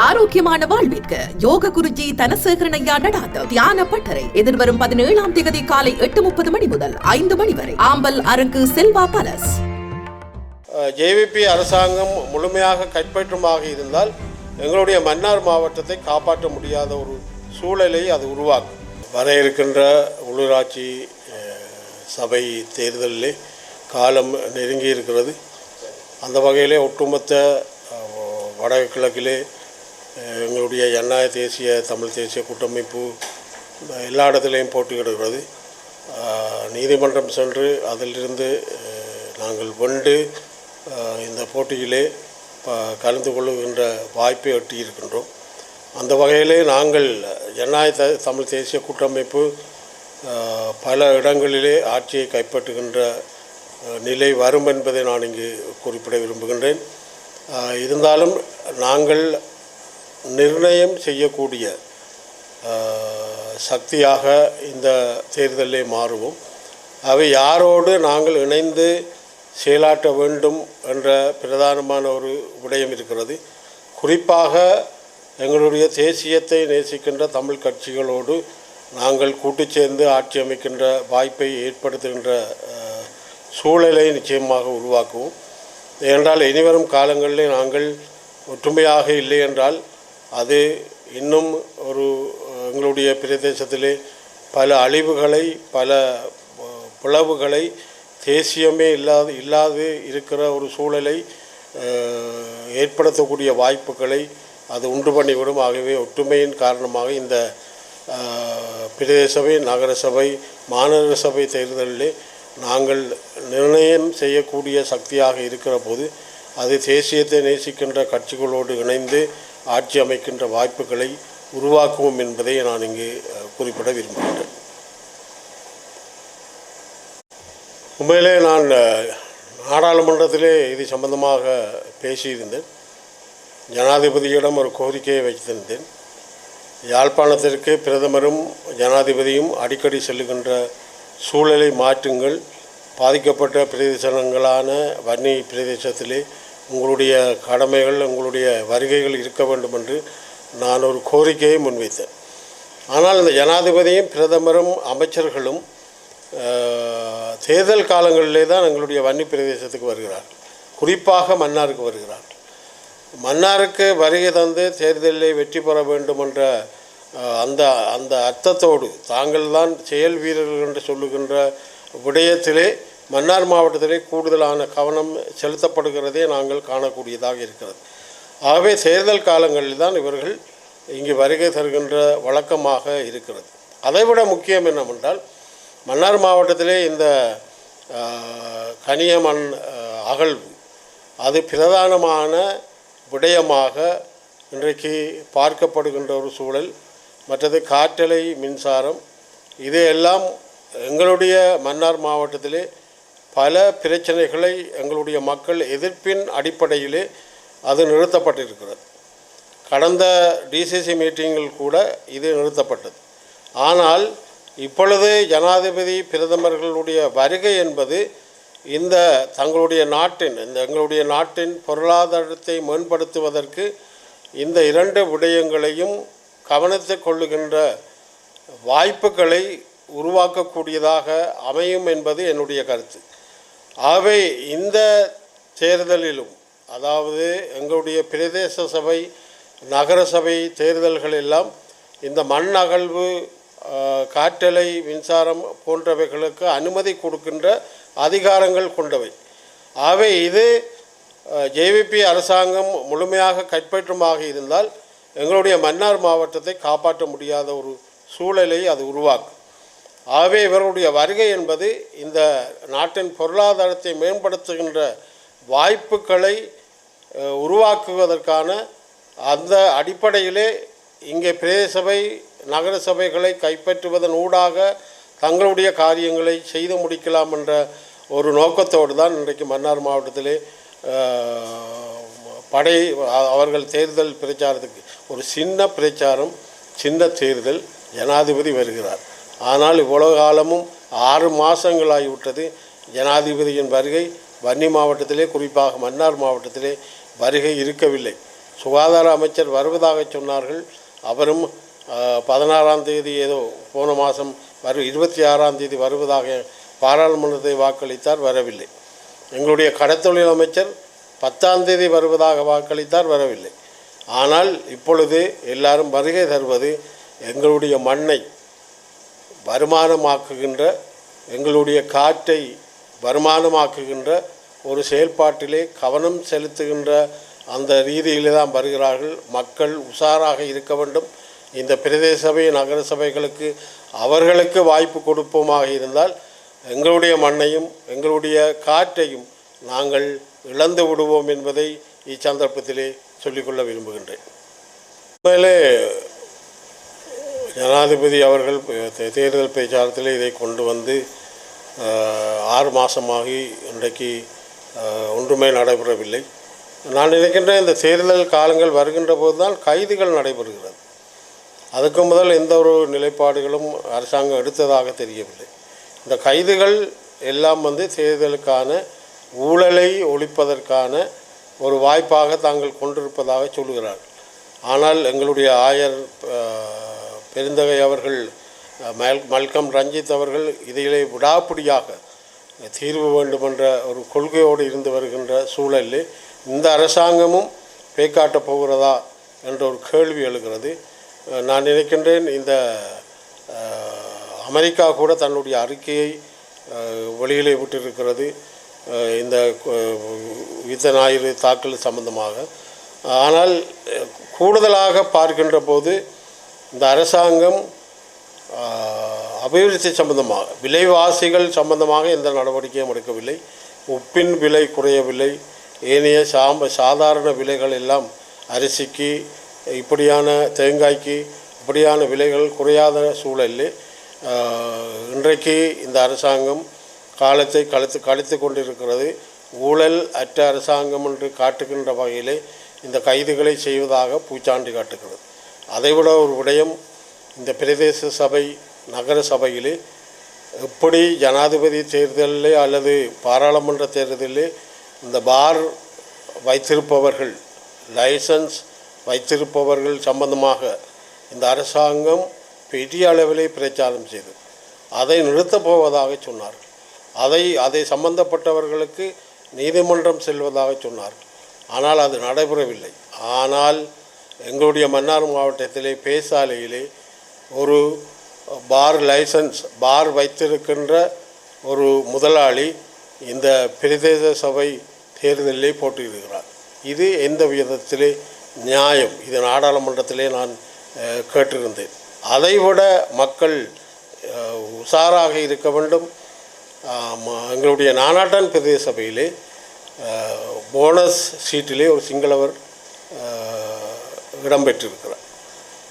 ஆரோக்கியமான வாழ்விற்கு யோக குருஜி தனசேகரன் ஐயா நடாத்த தியான பட்டறை. எதிர்வரும் பதினேழாம் தேதி காலை எட்டு முப்பது மணி முதல் ஐந்து மணி வரை. ஆம்பல் அரங்கு செல்வா பலஸ் ஜேவிபி அரசாங்கம் முழுமையாக கைப்பற்றுமாக இருந்தால் எங்களுடைய மன்னார் மாவட்டத்தை காப்பாற்ற முடியாத ஒரு சூழலை அது உருவாக்கும். வர இருக்கின்ற உள்ளூராட்சி சபை தேர்தலிலே காலம் நெருங்கி இருக்கிறது. அந்த வகையிலே ஒட்டுமொத்த வடகிழக்கிலே எங்களுடைய எண்ணாய தேசிய தமிழ் தேசிய கூட்டமைப்பு எல்லா இடத்துலையும் போட்டியிடுகிறது. நீதிமன்றம் சென்று அதிலிருந்து நாங்கள் வென்று இந்த போட்டியிலே ப- கலந்து கொள்ளுகின்ற வாய்ப்பை எட்டியிருக்கின்றோம். அந்த வகையிலே நாங்கள் ஜனநாயக த- தமிழ் தேசிய கூட்டமைப்பு பல இடங்களிலே ஆட்சியை கைப்பற்றுகின்ற நிலை வரும் என்பதை நான் இங்கு குறிப்பிட விரும்புகின்றேன். இருந்தாலும் நாங்கள் நிர்ணயம் செய்யக்கூடிய சக்தியாக இந்த தேர்தலே மாறுவோம். அவை யாரோடு நாங்கள் இணைந்து செயலாற்ற வேண்டும் என்ற பிரதானமான ஒரு விடயம் இருக்கிறது. குறிப்பாக எங்களுடைய தேசியத்தை நேசிக்கின்ற தமிழ் கட்சிகளோடு நாங்கள் கூட்டு சேர்ந்து ஆட்சி அமைக்கின்ற வாய்ப்பை ஏற்படுத்துகின்ற சூழலை நிச்சயமாக உருவாக்குவோம். ஏனென்றால் இனிவரும் காலங்களில் நாங்கள் ஒற்றுமையாக இல்லை என்றால் அது இன்னும் ஒரு எங்களுடைய பிரதேசத்திலே பல அழிவுகளை பல பிளவுகளை தேசியமே இல்லாது இல்லாது இருக்கிற ஒரு சூழலை ஏற்படுத்தக்கூடிய வாய்ப்புகளை அது உண்டு பண்ணிவிடும். ஆகவே ஒற்றுமையின் காரணமாக இந்த பிரதேசபை நகரசபை மாநகர சபை தேர்தலிலே நாங்கள் நிர்ணயம் செய்யக்கூடிய சக்தியாக இருக்கிற போது அது தேசியத்தை நேசிக்கின்ற கட்சிகளோடு இணைந்து ஆட்சி அமைக்கின்ற வாய்ப்புகளை உருவாக்குவோம் என்பதை நான் இங்கு குறிப்பிட விரும்புகின்றேன் உண்மையிலே நான் நாடாளுமன்றத்திலே இது சம்பந்தமாக பேசியிருந்தேன். ஜனாதிபதியிடம் ஒரு கோரிக்கையை வைத்திருந்தேன். யாழ்ப்பாணத்திற்கு பிரதமரும் ஜனாதிபதியும் அடிக்கடி செல்லுகின்ற சூழலை மாற்றுங்கள். பாதிக்கப்பட்ட பிரதேசங்களான வன்னி பிரதேசத்திலே உங்களுடைய கடமைகள் உங்களுடைய வருகைகள் இருக்க வேண்டும் என்று நான் ஒரு கோரிக்கையை முன்வைத்தேன். ஆனால் இந்த ஜனாதிபதியும் பிரதமரும் அமைச்சர்களும் தேர்தல் காலங்களிலே தான் எங்களுடைய வன்னி பிரதேசத்துக்கு வருகிறார்கள். குறிப்பாக மன்னாருக்கு வருகிறார்கள் மன்னாருக்கு வருகை தந்து தேர்தலில் வெற்றி பெற வேண்டும் என்ற அந்த அந்த அர்த்தத்தோடு தாங்கள் தான் செயல் வீரர்கள் என்று சொல்லுகின்ற விடயத்திலே மன்னார் மாவட்டத்திலே கூடுதலான கவனம் செலுத்தப்படுகிறதே நாங்கள் காணக்கூடியதாக இருக்கிறது. ஆகவே தேர்தல் காலங்களில் தான் இவர்கள் இங்கு வருகை தருகின்ற வழக்கமாக இருக்கிறது. அதைவிட முக்கியம் என்னவென்றால் மன்னார் மாவட்டத்திலே இந்த அஹ், அகழ்வு அது பிரதானமான விடயமாக இன்றைக்கு பார்க்கப்படுகின்ற ஒரு சூழல். மற்றது காற்றலை மின்சாரம் இதையெல்லாம் எங்களுடைய மன்னார் மாவட்டத்திலே பல பிரச்சனைகளை எங்களுடைய மக்கள் எதிர்ப்பின் அடிப்படையிலே அது நிறுத்தப்பட்டிருக்கிறது. கடந்த டிசிசி மீட்டிங்கில் கூட இது நிறுத்தப்பட்டது. ஆனால் இப்பொழுது ஜனாதிபதி பிரதமர்களுடைய வருகை என்பது இந்த தங்களுடைய நாட்டின் இந்த எங்களுடைய நாட்டின் பொருளாதாரத்தை மேம்படுத்துவதற்கு இந்த இரண்டு விடயங்களையும் கவனத்தில் கொள்ளுகின்ற வாய்ப்புகளை உருவாக்கக்கூடியதாக அமையும் என்பது என்னுடைய கருத்து. ஆகவே இந்த தேர்தலிலும் அதாவது எங்களுடைய பிரதேச சபை நகர சபை தேர்தல்கள் எல்லாம் இந்த மண் அகழ்வு காற்றலை மின்சாரம் போன்றவைகளுக்கு அனுமதி கொடுக்கின்ற அதிகாரங்கள் கொண்டவை. ஆகவே இது ஜேவிபி அரசாங்கம் முழுமையாக கைப்பற்றுமாக இருந்தால் எங்களுடைய மன்னார் மாவட்டத்தை காப்பாற்ற முடியாத ஒரு சூழலை அது உருவாக்கும். ஆகவே இவர்களுடைய வருகை என்பது இந்த நாட்டின் பொருளாதாரத்தை மேம்படுத்துகின்ற வாய்ப்புகளை உருவாக்குவதற்கான அந்த அடிப்படையிலே இங்கே பிரதேசபை நகர சபைகளை கைப்பற்றுவதன் ஊடாக தங்களுடைய காரியங்களை செய்து முடிக்கலாம் என்ற ஒரு நோக்கத்தோடு தான் இன்றைக்கு மன்னார் மாவட்டத்திலே படை அவர்கள் தேர்தல் பிரச்சாரத்துக்கு ஒரு சின்ன பிரச்சாரம் சின்ன தேர்தல் ஜனாதிபதி வருகிறார். ஆனால் இவ்வளவு காலமும் ஆறு மாதங்களாகிவிட்டது ஜனாதிபதியின் வருகை வன்னி மாவட்டத்திலே குறிப்பாக மன்னார் மாவட்டத்திலே வருகை இருக்கவில்லை. சுகாதார அமைச்சர் வருவதாக சொன்னார்கள். அவரும் பதினாறாம் தேதி ஏதோ போன மாதம் வரு இருபத்தி ஆறாம் தேதி வருவதாக பாராளுமன்றத்தை வாக்களித்தார் வரவில்லை. எங்களுடைய கடத்தொழில் அமைச்சர் பத்தாம் தேதி வருவதாக வாக்களித்தார் வரவில்லை. ஆனால் இப்பொழுது எல்லாரும் வருகை தருவது எங்களுடைய மண்ணை வருமானமாக்குகின்ற எங்களுடைய காற்றை வருமானமாக்குகின்ற ஒரு செயல்பாட்டிலே கவனம் செலுத்துகின்ற அந்த ரீதியிலே தான் வருகிறார்கள். மக்கள் உஷாராக இருக்க வேண்டும். இந்த பிரதேச சபை நகர சபைகளுக்கு அவர்களுக்கு வாய்ப்பு கொடுப்போமாக இருந்தால் எங்களுடைய மண்ணையும் எங்களுடைய காற்றையும் நாங்கள் இழந்து விடுவோம் என்பதை இச்சந்தர்ப்பத்திலே சொல்லிக்கொள்ள விரும்புகின்றேன். உண்மையிலே ஜனாதிபதி அவர்கள் தேர்தல் பேச்சாளத்தில் இதை கொண்டு வந்து ஆறு மாதமாகி இன்றைக்கு ஒன்றுமே நடைபெறவில்லை. நான் நினைக்கின்ற இந்த தேர்தல் காலங்கள் வருகின்ற போதுதான் கைதுகள் நடைபெறுகிறது. அதுக்கு முதல் எந்த ஒரு நிலைப்பாடுகளும் அரசாங்கம் எடுத்ததாக தெரியவில்லை. இந்த கைதுகள் எல்லாம் வந்து தேர்தலுக்கான ஊழலை ஒழிப்பதற்கான ஒரு வாய்ப்பாக தாங்கள் கொண்டிருப்பதாக சொல்லுகிறார்கள் ஆனால் எங்களுடைய ஆயர் பெருந்தகை அவர்கள் மல் மல்கம் ரஞ்சித் அவர்கள் இதிலே விடாப்பிடியாக தீர்வு வேண்டுமென்ற ஒரு கொள்கையோடு இருந்து வருகின்ற சூழலில் இந்த அரசாங்கமும் பேக்காட்டப் போகிறதா என்ற ஒரு கேள்வி எழுகிறது. நான் நினைக்கின்றேன் இந்த அமெரிக்கா கூட தன்னுடைய அறிக்கையை வெளியிலே விட்டிருக்கிறது. இந்த யுத்த ஞாயிறு தாக்கல் சம்பந்தமாக. ஆனால் கூடுதலாக பார்க்கின்ற போது இந்த அரசாங்கம் அபிவிருத்தி சம்பந்தமாக விலைவாசிகள் சம்பந்தமாக எந்த நடவடிக்கையும் எடுக்கவில்லை. உப்பின் விலை குறையவில்லை. ஏனைய சாம்ப சாதாரண விலைகள் எல்லாம் அரிசிக்கு இப்படியான தேங்காய்க்கு இப்படியான விலைகள் குறையாத சூழலில் இன்றைக்கு இந்த அரசாங்கம் காலத்தை கழித்து கழித்து கொண்டிருக்கிறது. ஊழல் அற்ற அரசாங்கம் என்று காட்டுகின்ற வகையிலே இந்த கைதுகளை செய்வதாக பூச்சாண்டி காட்டுகிறது. அதைவிட ஒரு விடயம் இந்த பிரதேச சபை நகர சபையிலே எப்படி ஜனாதிபதி தேர்தலில் அல்லது பாராளுமன்ற தேர்தலில் இந்த பார் வைத்திருப்பவர்கள் லைசன்ஸ் வைத்திருப்பவர்கள் சம்பந்தமாக இந்த அரசாங்கம் பெரிய அளவிலே பிரச்சாரம் செய்தது. அதை நிறுத்தப் போவதாக சொன்னார்கள் அதை அதை சம்பந்தப்பட்டவர்களுக்கு நீதிமன்றம் செல்வதாக சொன்னார்கள் ஆனால் அது நடைபெறவில்லை. ஆனால் எங்களுடைய மன்னார் மாவட்டத்திலே பேசாலையிலே ஒரு பார் லைசன்ஸ் பார் வைத்திருக்கின்ற ஒரு முதலாளி இந்த பிரதேச சபை தேர்தலிலே போட்டியிடுகிறார். இது எந்த விதத்திலே நியாயம்? இது நாடாளுமன்றத்திலே நான் கேட்டிருந்தேன். அதைவிட மக்கள் உஷாராக இருக்க வேண்டும். எங்களுடைய நானாட்டன் பிரதேச சபையிலே போனஸ் சீட்டிலே ஒரு சிங்களவர் இடம்பெற்றிருக்கிறார்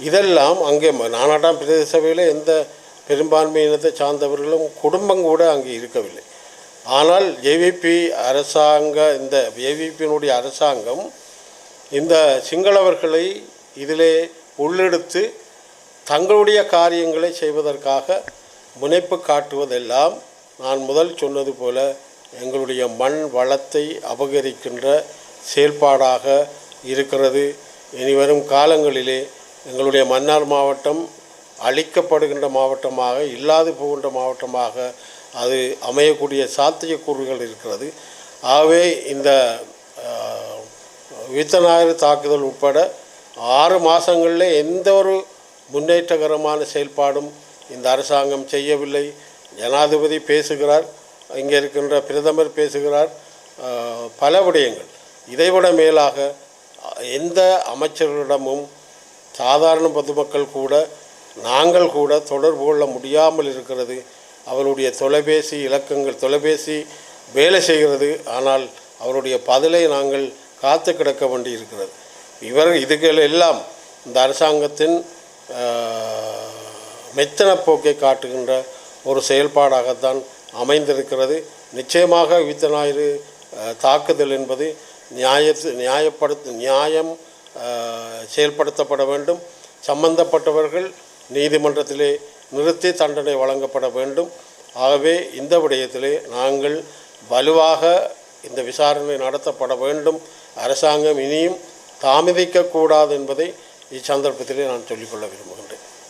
இதெல்லாம் அங்கே ம- நானாட்டாம் பிரதேச சபையில் எந்த பெரும்பான்மை இனத்தை சார்ந்தவர்களும் குடும்பம் கூட அங்கே இருக்கவில்லை. ஆனால் ஏவிபி அரசாங்க இந்த ஏவிபியினுடைய அரசாங்கம் இந்த சிங்களவர்களை இதிலே உள்ளெடுத்து தங்களுடைய காரியங்களை செய்வதற்காக முனைப்பு காட்டுவதெல்லாம் நான் முதல் சொன்னது போல எங்களுடைய மண் வளத்தை அபகரிக்கின்ற செயல்பாடாக இருக்கிறது. இனிவரும் காலங்களிலே எங்களுடைய மன்னார் மாவட்டம் அழிக்கப்படுகின்ற மாவட்டமாக இல்லாது போகின்ற மாவட்டமாக அது அமையக்கூடிய சாத்தியக்கூறுகள் இருக்கிறது. ஆகவே இந்த வித்தநாயகர் வித்தநாயர் தாக்குதல் உட்பட ஆறு மாதங்களில் எந்த ஒரு முன்னேற்றகரமான செயல்பாடும் இந்த அரசாங்கம் செய்யவில்லை. ஜனாதிபதி பேசுகிறார் இங்கே இருக்கின்ற பிரதமர் பேசுகிறார் பல விடயங்கள். இதைவிட மேலாக எந்த அமைச்சர்களிடமும் சாதாரண பொதுமக்கள் கூட நாங்கள் கூட தொடர்பு கொள்ள முடியாமல் இருக்கிறது. அவருடைய தொலைபேசி இலக்கங்கள் தொலைபேசி வேலை செய்கிறது. ஆனால் அவருடைய பதிலை நாங்கள் காத்து கிடக்க வேண்டியிருக்கிறது இவர் இதுகள் எல்லாம் இந்த அரசாங்கத்தின் மெத்தன போக்கை காட்டுகின்ற ஒரு செயல்பாடாகத்தான் அமைந்திருக்கிறது. நிச்சயமாக வித்த ஞாயிறு தாக்குதல் என்பது நியாயத்து நியாயப்படுத்த நியாயம் செயல்படுத்தப்பட வேண்டும். சம்பந்தப்பட்டவர்கள் நீதிமன்றத்திலே நிறுத்தி தண்டனை வழங்கப்பட வேண்டும். ஆகவே இந்த விடயத்திலே நாங்கள் வலுவாக இந்த விசாரணை நடத்தப்பட வேண்டும். அரசாங்கம் இனியும் தாமதிக்கக்கூடாது என்பதை இச்சந்தர்ப்பத்திலே நான் சொல்லிக்கொள்ள விரும்புகிறேன்.